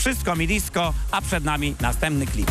Wszystko mi disco, a przed nami następny klip.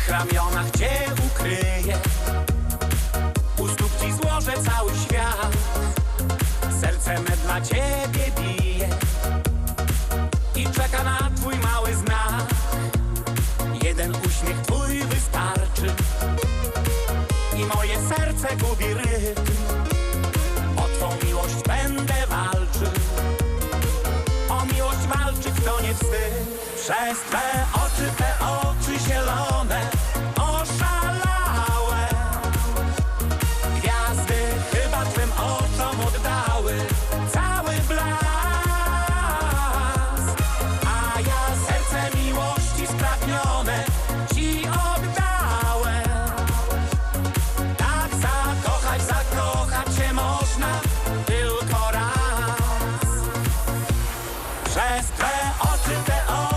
W mych ramionach cię ukryję. U stóp ci złożę cały świat. Serce me dla ciebie bije. I czeka na twój mały znak. Jeden uśmiech twój wystarczy. I moje serce gubi rytm. O twą miłość będę walczył. O miłość walczy kto nie wstyd. Przez te oczy, te Przez te oczy te oczy